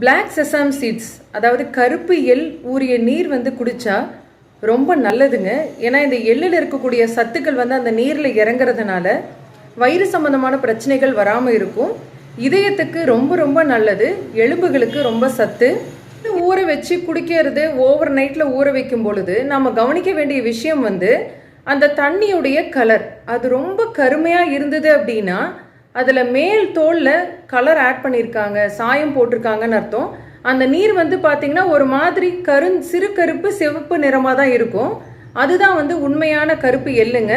Black sesame seeds அதாவது கருப்பு எள் ஊறிய நீர் வந்து குடித்தா ரொம்ப நல்லதுங்க. ஏன்னா இந்த எள்ளில் இருக்கக்கூடிய சத்துக்கள் வந்து அந்த நீரில் இறங்குறதுனால வயிறு சம்பந்தமான பிரச்சனைகள் வராமல் இருக்கும். இதயத்துக்கு ரொம்ப ரொம்ப நல்லது. எலும்புகளுக்கு ரொம்ப சத்து. ஊற வச்சு குடிக்கிறது ஓவர் நைட்டில் ஊற வைக்கும் பொழுது நம்ம கவனிக்க வேண்டிய விஷயம் வந்து அந்த தண்ணியுடைய கலர் அது ரொம்ப கருமையாக இருந்தது அப்படின்னா அதில் மேல் தோலில் கலர் ஆட் பண்ணியிருக்காங்க சாயம் போட்டிருக்காங்கன்னு அர்த்தம். அந்த நீர் வந்து பார்த்தீங்கன்னா ஒரு மாதிரி கரு சிறு கருப்பு சிவப்பு நிறமாக தான் இருக்கும். அதுதான் வந்து உண்மையான கருப்பு எள்ளுங்க.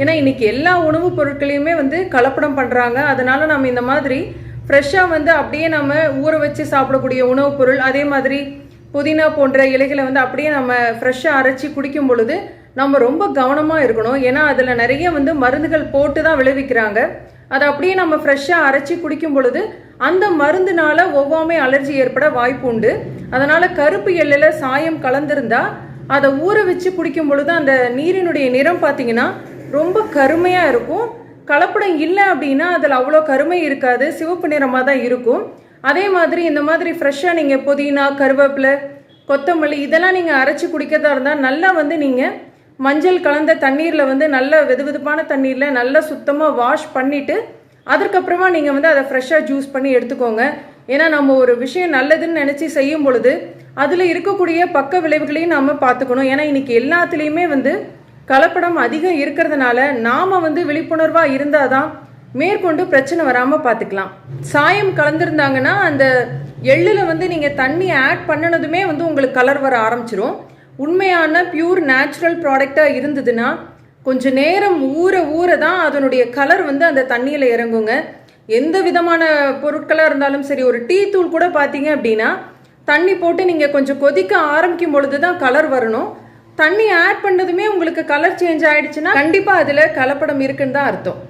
ஏன்னா இன்னைக்கு எல்லா உணவுப் பொருட்களையுமே வந்து கலப்படம் பண்ணுறாங்க அதனால நம்ம இந்த மாதிரி ஃப்ரெஷ்ஷாக வந்து அப்படியே நம்ம ஊற வச்சு சாப்பிடக்கூடிய உணவுப் பொருள் அதே மாதிரி புதினா போன்ற இலைகளை வந்து அப்படியே நம்ம ஃப்ரெஷ்ஷாக அரைச்சி குடிக்கும் பொழுது நம்ம ரொம்ப கவனமாக இருக்கணும். ஏன்னா அதில் நிறைய வந்து மருந்துகள் போட்டு தான் விளைவிக்கிறாங்க. அதை அப்படியே நம்ம ஃப்ரெஷ்ஷாக அரைச்சி குடிக்கும் பொழுது அந்த மருந்துனால ஒவ்வாமை அலர்ஜி ஏற்பட வாய்ப்பு உண்டு. அதனால கருப்பு எள்ளில் சாயம் கலந்திருந்தா அதை ஊற வச்சு குடிக்கும் பொழுது அந்த நீரினுடைய நிறம் பார்த்தீங்கன்னா ரொம்ப கருமையாக இருக்கும். கலப்படம் இல்லை அப்படின்னா அதில் அவ்வளோ கருமை இருக்காது. சிவப்பு நிறமாக தான் இருக்கும். அதே மாதிரி இந்த மாதிரி ஃப்ரெஷ்ஷாக நீங்கள் புதினா கருவேப்பிலை கொத்தமல்லி இதெல்லாம் நீங்கள் அரைச்சி குடிக்கிறதா இருந்தால் நல்லா வந்து நீங்கள் மஞ்சள் கலந்த தண்ணீரில் வந்து நல்ல வெதுவெதுப்பான தண்ணீரில் நல்லா சுத்தமாக வாஷ் பண்ணிவிட்டு அதற்கப்புறமா நீங்கள் வந்து அதை ஃப்ரெஷ்ஷாக ஜூஸ் பண்ணி எடுத்துக்கோங்க. ஏன்னா நம்ம ஒரு விஷயம் நல்லதுன்னு நினச்சி செய்யும் பொழுது அதில் இருக்கக்கூடிய பக்க விளைவுகளையும் நாம் பார்த்துக்கணும். ஏன்னா இன்றைக்கி எல்லாத்துலேயுமே வந்து கலப்படம் அதிகம் இருக்கிறதுனால நாம் வந்து விழிப்புணர்வாக இருந்தால் தான் மேற்கொண்டு பிரச்சனை வராமல் பார்த்துக்கலாம். சாயம் கலந்துருந்தாங்கன்னா அந்த எள்ளில் வந்து நீங்கள் தண்ணி ஆட் பண்ணினதுமே வந்து உங்களுக்கு கலர் வர ஆரம்பிச்சிரும். உண்மையான பியூர் நேச்சுரல் ப்ராடக்டாக இருந்ததுன்னா கொஞ்சம் நேரம் ஊற ஊற தான் அதனுடைய கலர் வந்து அந்த தண்ணியில் இறங்குங்க. எந்த விதமான பொருட்களாக இருந்தாலும் சரி ஒரு டீ தூள் கூட பார்த்தீங்க அப்படின்னா தண்ணி போட்டு நீங்கள் கொஞ்சம் கொதிக்க ஆரம்பிக்கும் பொழுது தான் கலர் வரணும். தண்ணி ஆட் பண்ணதுமே உங்களுக்கு கலர் சேஞ்ச் ஆயிடுச்சுன்னா கண்டிப்பாக அதில் கலப்படம் இருக்குன்னு தான் அர்த்தம்.